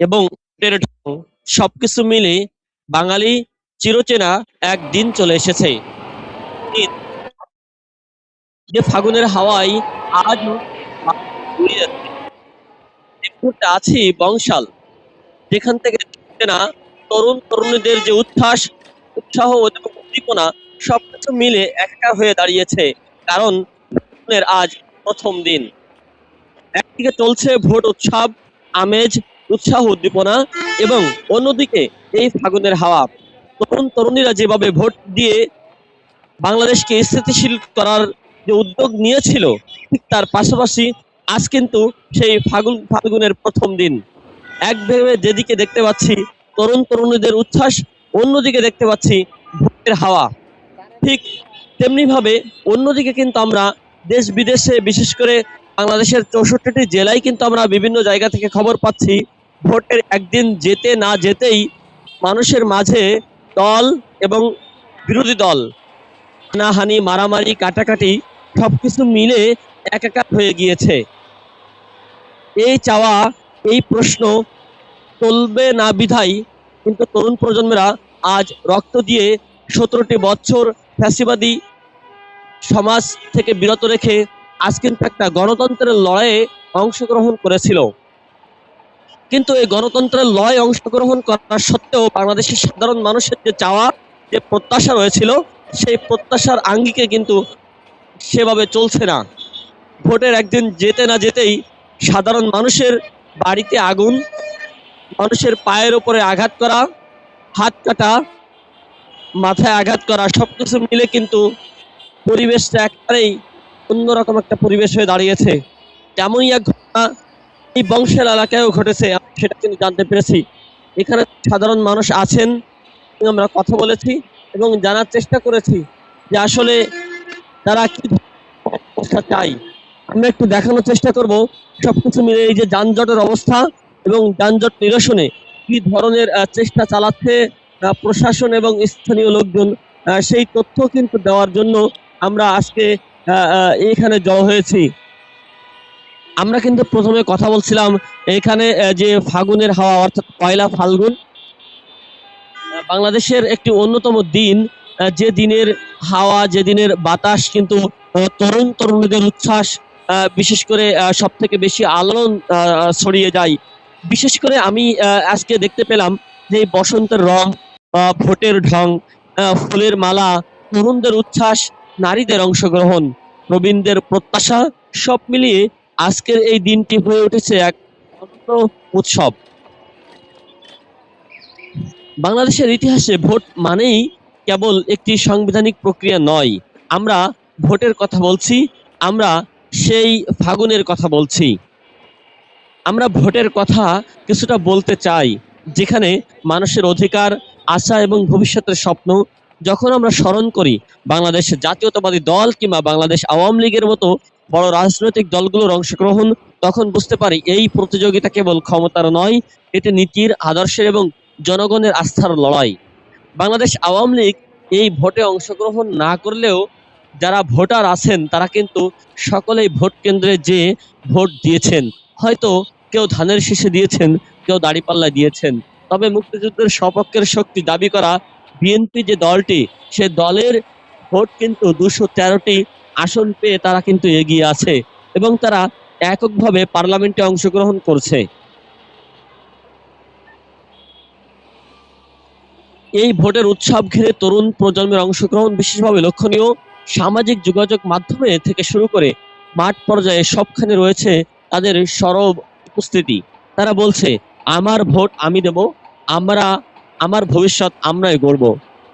এবং সবকিছু মিলে বাঙালি চিরচেনা এক দিন চলে এসেছে। যে ফাগুনের হাওয়ায় মুহূর্তে আছি বংশাল। যেখান থেকে না, তরুণ তরুণীদের যে উচ্ছ্বাস, উৎসাহ এবং উদ্দীপনা, সবকিছু মিলে একটা হয়ে দাঁড়িয়েছে। কারণ আজ প্রথম দিন। একদিকে চলছে ভোট উৎসব, আমেজ উৎসাহ, উদ্দীপনা এবং অন্যদিকে এই ফাগুনের হাওয়া। তরুণ তরুণীরা যেভাবে ভোট দিয়ে বাংলাদেশকে স্থিতিশীল করার যে উদ্যোগ নিয়েছিল, ঠিক তার পাশাপাশি আজ কিন্তু সেই ফাগুন, ফাগুনের প্রথম দিন। এক ভেবে যেদিকে দেখতে পাচ্ছি তরুণ তরুণীদের উচ্ছ্বাস, অন্যদিকে দেখতে পাচ্ছি ভোটের হাওয়া। ঠিক তেমনি ভাবে অন্যদিকে কিন্তু আমরা দেশ বিদেশে, বিশেষ করে বাংলাদেশের চৌষট্টিটি জেলায় কিন্তু আমরা বিভিন্ন জায়গা থেকে খবর পাচ্ছি ভোটের একদিন যেতে না যেতেই মানুষের মাঝে দল এবং বিরোধী দল, হানাহানি, মারামারি, কাটাকাটি সব কিছু মিলে একাকার হয়ে গিয়েছে। এই চাওয়া, এই প্রশ্ন চলবে না বিধাই কিন্তু তরুণ প্রজন্মেরা আজ রক্ত দিয়ে সতেরোটি বছর ফ্যাসিবাদী সমাজ থেকে বিরত রেখে আজ কিন্তু একটা গণতন্ত্রের লড়াইয়ে অংশগ্রহণ করেছিল। কিন্তু এই গণতন্ত্রের লড়াই অংশগ্রহণ করা সত্ত্বেও বাংলাদেশের সাধারণ মানুষের যে চাওয়া, যে প্রত্যাশা রয়েছিল, সেই প্রত্যাশার আঙ্গিকে কিন্তু সেভাবে চলছে না। ভোটের একদিন যেতে না যেতেই সাধারণ মানুষের বাড়িতে আগুন, মানুষের পায়ের ওপরে আঘাত করা, হাত কাটা, মাথায় আঘাত করা সব কিছু মিলে কিন্তু পরিবেশটা একেবারেই অন্যরকম একটা পরিবেশ হয়ে দাঁড়িয়েছে। তেমনই এক ঘটনা এই বংশের এলাকায়ও ঘটেছে সেটা কিন্তু জানতে পেরেছি। এখানে সাধারণ মানুষ আছেন আমরা কথা বলেছি এবং জানার চেষ্টা করেছি যে আসলে তারা কি অবস্থা চাই। আমরা একটু দেখানোর চেষ্টা করব, সবকিছু মিলে এই যে যানজটের অবস্থা এবং যানজট নিরসনে কি ধরনের চেষ্টা চালাচ্ছে প্রশাসন এবং স্থানীয় লোকজন সেই তথ্য কিন্তু দেওয়ার জন্য আমরা আজকে এখানে জড়ো হয়েছি। আমরা কিন্তু প্রথমে কথা বলছিলাম এখানে যে ফাগুনের হাওয়া, অর্থাৎ পয়লা ফাল্গুন। বাংলাদেশের একটি অন্যতম দিন যে দিনের হাওয়া, যে দিনের বাতাস কিন্তু তরুণ তরুণীদের উচ্ছ্বাস বিশেষ করে সব থেকে বেশি আলোড়ন ছড়িয়ে যায়। বিশেষ করে আমি আজকে দেখতে পেলাম যে বসন্তের রং ভোটের ঢং ফুলের মালা, তরুণদের উচ্ছ্বাস, নারীদের অংশগ্রহণ, প্রবীণদের প্রত্যাশা, সব মিলিয়ে আজকের এই দিনটি হয়ে উঠেছে এক অন্য উৎসব। বাংলাদেশের ইতিহাসে ভোট মানেই কেবল একটি সাংবিধানিক প্রক্রিয়া নয়। আমরা ভোটের কথা বলছি, আমরা সেই ফাগুনের কথা বলছি। আমরা ভোটের কথা কিছুটা বলতে চাই, যেখানে মানুষের অধিকার, আশা এবং ভবিষ্যতের স্বপ্ন যখন আমরা স্মরণ করি, বাংলাদেশ জাতীয়তাবাদী দল কিংবা বাংলাদেশ আওয়ামী লীগের মতো বড় রাজনৈতিক দলগুলোর অংশগ্রহণ, তখন বুঝতে পারি এই প্রতিযোগিতা কেবল ক্ষমতার নয়, এটি নীতির, আদর্শের এবং জনগণের আস্থার লড়াই। বাংলাদেশ আওয়ামী লীগ এই ভোটে অংশগ্রহণ না করলেও যারা ভোটার আছেন, তারা কিন্তু সকলেই ভোট কেন্দ্রে যে ভোট দিয়েছেন। হয়তো কেউ ধানের শীষে দিয়েছেন, কেউ দাড়িপাল্লা দিয়েছেন। তবে মুক্তিযুদ্ধের সপক্ষের শক্তি দাবি করা, বিএনপি যে দলটি, সে দলের ভোট কিন্তু দুশো তেরোটি আসন পেয়ে তারা কিন্তু এগিয়ে আছে এবং তারা এককভাবে পার্লামেন্টে অংশগ্রহণ করছে। এই ভোটের উৎসব ঘিরে তরুণ প্রজন্মের অংশগ্রহণ বিশেষভাবে লক্ষণীয়। সামাজিক যোগাযোগ মাধ্যমে থেকে শুরু করে মাঠ পর্যায়ে সবখানে রয়েছে তাদের সরব উপস্থিতি। তারা বলছে, আমার ভোট আমি দেব, আমরা, আমার ভবিষ্যৎ আমরাই গড়ব।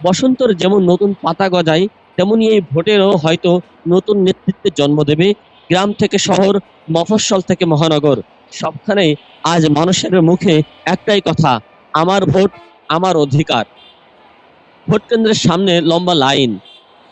বসন্তর যেমন নতুন পাতা গজায় তেমনি এই ভোটেরও হয়তো নতুন নেতৃত্বের জন্ম দেবে গ্রাম থেকে শহর, মফস্বল থেকে মহানগর। সবখানেই আজ মানুষের মুখে একটাই কথা, আমার ভোট, আমার অধিকার। ভোট কেন্দ্রের সামনে লম্বা লাইন।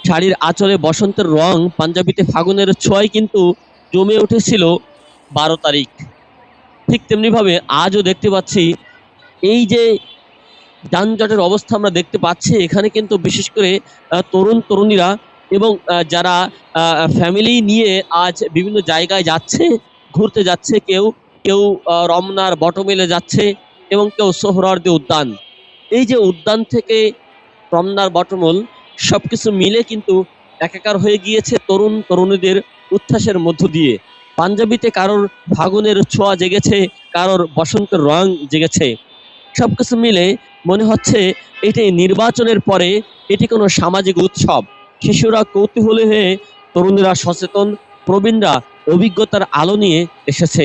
শাড়ির আঁচলে বসন্তের রং, পাঞ্জাবিতে ফাগুনের ছোঁয়ায় কিন্তু জমে উঠেছিল বারো তারিখ। ঠিক তেমনিভাবে আজও দেখতে পাচ্ছি, এই যে যানজটের অবস্থা আমরা দেখতে পাচ্ছি। এখানে কিন্তু বিশেষ করে তরুণ তরুণীরা এবং যারা ফ্যামিলি নিয়ে আজ বিভিন্ন জায়গায় যাচ্ছে, ঘুরতে যাচ্ছে, কেউ কেউ রমনার বটমেলে যাচ্ছে এবং কেউ সোহরাওয়ার্দী উদ্যান। এই যে উদ্যান থেকে রমনার বটমূল, সবকিছু মিলে কিন্তু একাকার হয়ে গিয়েছে তরুণ তরুণীদের উচ্ছ্বাসের মধ্য দিয়ে। পাঞ্জাবিতে কারোর ফাগুনের ছোঁয়া জেগেছে, কারোর বসন্তের রং জেগেছে। সবকিছু মিলে মনে হচ্ছে এটি নির্বাচনের পরে এটি কোনো সামাজিক উৎসব। শিশুরা কৌতূহলী হয়ে তরুণীরা সচেতন, প্রবীণরা অভিজ্ঞতার আলো নিয়ে এসেছে।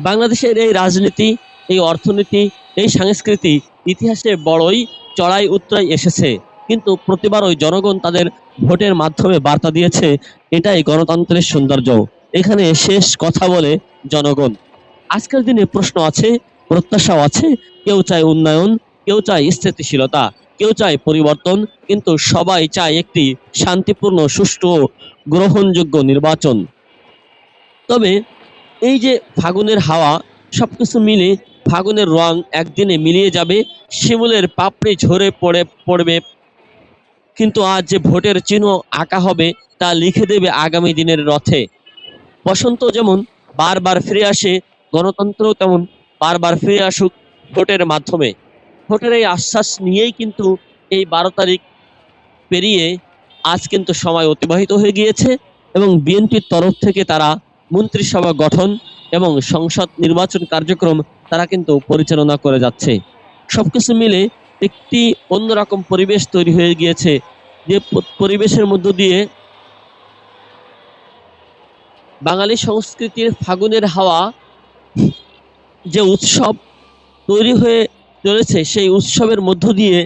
বাংলাদেশের এই রাজনীতি, এই অর্থনীতি, এই সংস্কৃতি ইতিহাসে বড়ই চড়াই উত্তরাই এসেছে। কিন্তু প্রতিবারই জনগণ তাদের ভোটের মাধ্যমে বার্তা দিয়েছে, এটাই গণতন্ত্রের সৌন্দর্য। এখানে শেষ কথা বলে জনগণ। আজকের দিনে প্রশ্ন আছে, প্রত্যাশাও আছে কেউ চায় উন্নয়ন, কেউ চায় স্থিতিশীলতা, কেউ চায় পরিবর্তন, কিন্তু সবাই চায় একটি শান্তিপূর্ণ, সুষ্ঠু ও গ্রহণযোগ্য নির্বাচন। তবে এই যে ফাগুনের হাওয়া, সবকিছু মিলে ফাগুনের রং একদিনে মিলিয়ে যাবে, শিমুলের পাপড়ি ঝরে পড়ে, পড়বে। কিন্তু আজ যে ভোটের চিহ্ন আঁকা হবে, তা লিখে দেবে আগামী দিনের রথে। বসন্ত যেমন বারবার ফিরে আসে গণতন্ত্র তেমন বারবার ফিরে আসুক। ভোটের মাধ্যমে। ভোটের এই আশ্বাস নিয়েই কিন্তু এই বারো তারিখ পেরিয়ে আজ কিন্তু সময় অতিবাহিত হয়ে গিয়েছে এবং বিএনপির তরফ থেকে তারা মন্ত্রিসভা গঠন এবং সংসদ নির্বাচন কার্যক্রম তারা কিন্তু পরিচালনা করে যাচ্ছে। সবকিছু মিলে একটি অন্যরকম পরিবেশ তৈরি হয়ে গিয়েছে যে পরিবেশের মধ্য দিয়ে বাঙালি সংস্কৃতির ফাগুনের হাওয়া যে উৎসব তৈরি হয়ে চলেছে সেই উৎসবের মধ্য দিয়ে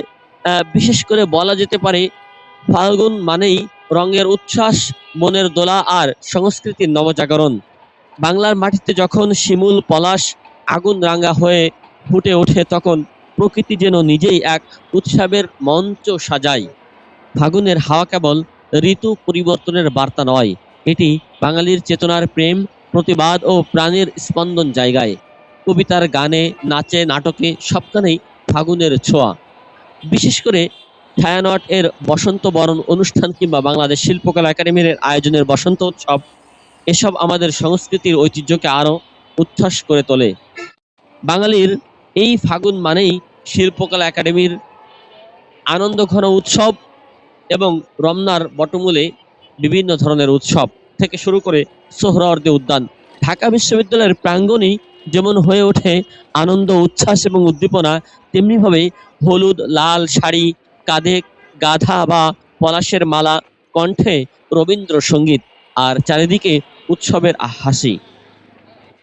বিশেষ করে বলা যেতে পারে ফাল্গুন মানেই রঙের উচ্ছ্বাস, মনের দোলা আর সংস্কৃতির নবজাগরণ। বাংলার মাটিতে যখন শিমুল, পলাশ, আগুন রাঙা হয়ে ফুটে ওঠে, তখন প্রকৃতি যেন নিজেই এক উৎসবের মঞ্চ সাজায়। ফাগুনের হাওয়া কেবল ঋতু পরিবর্তনের বার্তা নয়, এটি বাঙালির চেতনার প্রেম, প্রতিবাদ ও প্রাণের স্পন্দন জায়গায়। কবিতার গানে, নাচে, নাটকে সবখানেই ফাগুনের ছোঁয়া। বিশেষ করে ছায়ানট এর বসন্ত বরণ অনুষ্ঠান কিংবা বাংলাদেশ শিল্পকলা একাডেমির আয়োজনের বসন্ত উৎসব, এসব আমাদের সংস্কৃতির ঐতিহ্যকে আরও উচ্ছ্বাস করে তোলে। বাঙালির এই ফাগুন মানেই শিল্পকলা একাডেমির আনন্দ ঘন উৎসব এবং রমনার বটমূলে বিভিন্ন ধরনের উৎসব থেকে শুরু করে সোহরাওয়ার্দী উদ্যান। ঢাকা বিশ্ববিদ্যালয়ের প্রাঙ্গণেই যেমন হয়ে ওঠে আনন্দ, উচ্ছ্বাস এবং উদ্দীপনা, তেমনিভাবে হলুদ, লাল শাড়ি, কাঁধে গাধা বা পলাশের মালা, কণ্ঠে রবীন্দ্রসঙ্গীত আর চারিদিকে উৎসবের হাসি।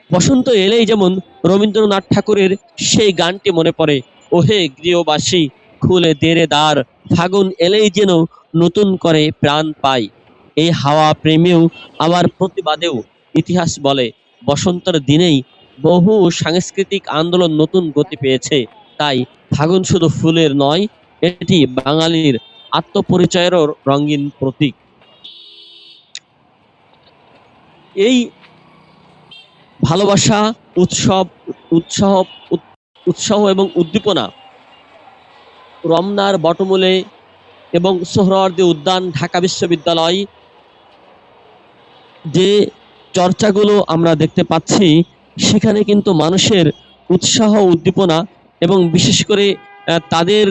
বসন্ত এলেই যেমন রবীন্দ্রনাথ ঠাকুরের সেই গানটি মনে পড়ে, ওহে গৃহবাসী, খুলে দেরে দ্বার, ফাগুন এলেই যেন নতুন করে প্রাণ পায় এই হাওয়া প্রেমেও আবার প্রতিবাদেও ইতিহাস বলে, বসন্তের দিনেই বহু সাংস্কৃতিক আন্দোলন নতুন গতি পেয়েছে। তাই ফাগুন শুধু ফুলের নয়, এটি বাঙালির আত্মপরিচয়েরও রঙিন প্রতীক। এই ভালোবাসা, উৎসব, উৎসাহ উৎসাহ এবং উদ্দীপনা রমনার বটমূলে এবং সোহরাওয়ার্দী উদ্যান, ঢাকা বিশ্ববিদ্যালয়, যে চর্চাগুলো আমরা দেখতে পাচ্ছি সেখানে কিন্তু মানুষের উৎসাহ, উদ্দীপনা এবং বিশেষ করে তাদের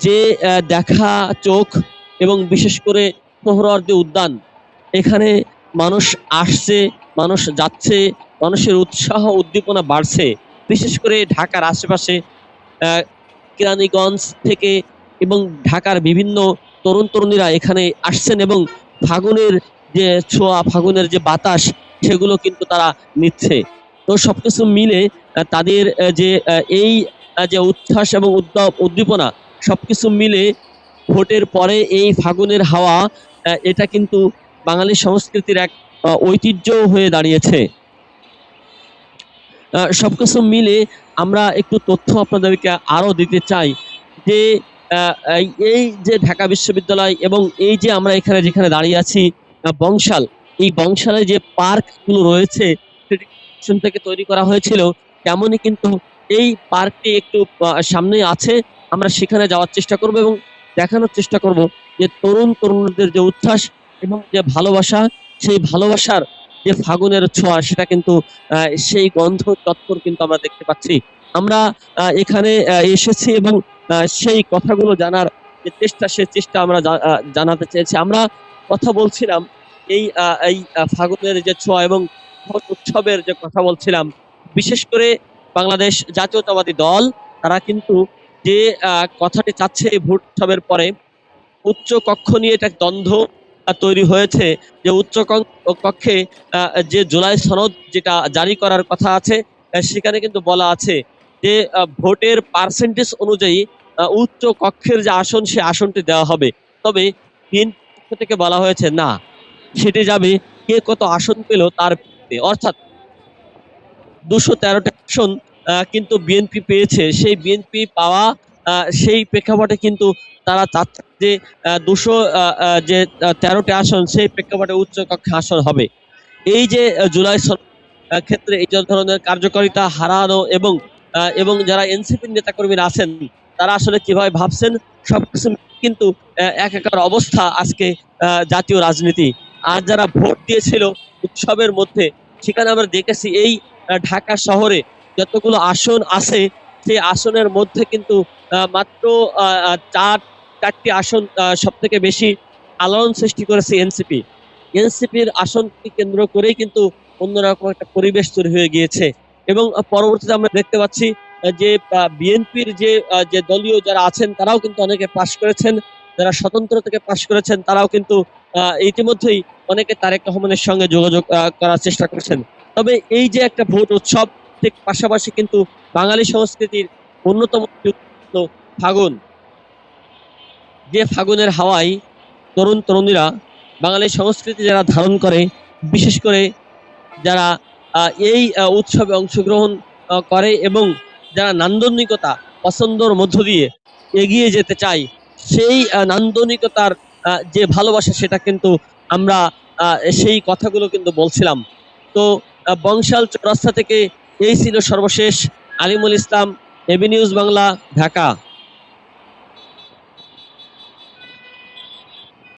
যে দেখা, চোখ এবং বিশেষ করে সোহরাওয়ার্দী উদ্যান, এখানে মানুষ আসছে, মানুষ যাচ্ছে, মানুষের উৎসাহ, উদ্দীপনা বাড়ছে। বিশেষ করে ঢাকার আশেপাশে কেরানীগঞ্জ থেকে এবং ঢাকার বিভিন্ন তরুণ তরুণীরা এখানে আসছেন এবং ফাগুনের যে ছোঁয়া, ফাগুনের যে বাতাস সেগুলো কিন্তু তারা নিচ্ছে। তো সবকিছু মিলে তাদের যে এই যে উচ্ছ্বাস এবং উদ্যম উদ্দীপনা, সবকিছু মিলে ভোটের পরে এই ফাগুনের হাওয়া এটা কিন্তু বাঙালি সংস্কৃতির এক ঐতিহ্য হয়ে দাঁড়িয়েছে। সবকিছু মিলে আমরা একটু তথ্য আপনাদেরকে আরও দিতে চাই যে এই যে ঢাকা বিশ্ববিদ্যালয় এবং এই যে আমরা এখানে যেখানে দাঁড়িয়ে আছি বংশাল এই বংশালে যে পার্কগুলো রয়েছে, সেটি থেকে তৈরি করা হয়েছিল তেমনই কিন্তু এই পার্কটি একটু সামনে আছে। আমরা সেখানে যাওয়ার চেষ্টা করব এবং দেখানোর চেষ্টা করব যে তরুণ তরুণীদের যে উচ্ছ্বাস এবং যে ভালোবাসা, সেই ভালোবাসার যে ফাগুনের ছোঁয়া, সেটা কিন্তু সেই গন্ধ তৎপর কিন্তু আমরা দেখতে পাচ্ছি। আমরা এখানে এসেছি এবং সেই কথাগুলো জানার যে চেষ্টা, সে চেষ্টা আমরা জানাতে চেয়েছি। আমরা কথা বলছিলাম এই এই ফাগুনের যে ছোঁয়া এবং উৎসবের যে কথা বলছিলাম, বিশেষ করে বাংলাদেশ জাতীয়তাবাদী দল, তারা কিন্তু যে কথাটি চাচ্ছে এই ভোট উৎসবের পরে, উচ্চ কক্ষ নিয়ে এটা দ্বন্দ্ব তৈরি হয়েছে যে উচ্চ কক্ষে যে জুলাই সনদ যেটা জারি করার কথা আছে সেখানে কিন্তু বলা আছে যে ভোটের পার্সেন্টেজ অনুযায়ী উচ্চ কক্ষের যে আসন, সে আসনটি দেওয়া হবে। তবে বিএনপি থেকে বলা হয়েছে না সেটি যাবে। কে কত আসন পেল তার। অর্থাৎ দুশো তেরোটা আসন কিন্তু বিএনপি পেয়েছে। সেই বিএনপি পাওয়া সেই প্রেক্ষাপটে কিন্তু তারা চাচ্ছে যে দুশো যে তেরোটি আসন, সেই প্রেক্ষাপটে উচ্চ কক্ষে আসন হবে। এই যে জুলাই ক্ষেত্রে এই ধরনের কার্যকারিতা হারানো এবং এবং যারা এনসিপি নেতাকর্মীরা আছেন, তারা আসলে কীভাবে ভাবছেন, সবকিছু মিলিয়ে কিন্তু এক একাকার অবস্থা আজকে জাতীয় রাজনীতি। আর যারা ভোট দিয়েছিল উৎসবের মধ্যে, সেখানে আমরা দেখেছি এই ঢাকা শহরে যতগুলো আসন আছে, সেই আসনের মধ্যে কিন্তু মাত্র চার, চারটি আসন সব থেকে বেশি আলোড়ন সৃষ্টি করেছে এনসিপি। এনসিপির আসনকে কেন্দ্র করেই কিন্তু অন্যরকম একটা পরিবেশ তৈরি হয়ে গিয়েছে। এবং পরবর্তীতে আমরা দেখতে পাচ্ছি যে বিএনপির যে যে দলীয় যারা আছেন, তারাও কিন্তু অনেকে পাশ করেছেন। যারা স্বতন্ত্র থেকে পাশ করেছেন, তারাও কিন্তু ইতিমধ্যেই অনেকে তারেক রহমানের সঙ্গে যোগাযোগ করার চেষ্টা করেছেন। তবে এই যে একটা ভোট উৎসব, ঠিক পাশাপাশি কিন্তু বাঙালি সংস্কৃতির অন্যতম ফাগুন। যে ফাগুনের হাওয়ায় তরুণ তরুণীরা, বাঙালি সংস্কৃতি যারা ধারণ করে, বিশেষ করে যারা এই উৎসবে অংশগ্রহণ করে এবং যারা নান্দনিকতা, পছন্দর মধ্য দিয়ে এগিয়ে যেতে চায় সেই নান্দনিকতার যে ভালোবাসা সেটা কিন্তু আমরা সেই কথাগুলো কিন্তু বলছিলাম। তো বংশাল চৌরাস্তা থেকে এই ছিল সর্বশেষ আলিমুল ইসলাম এবি নিউজ বাংলা, ঢাকা।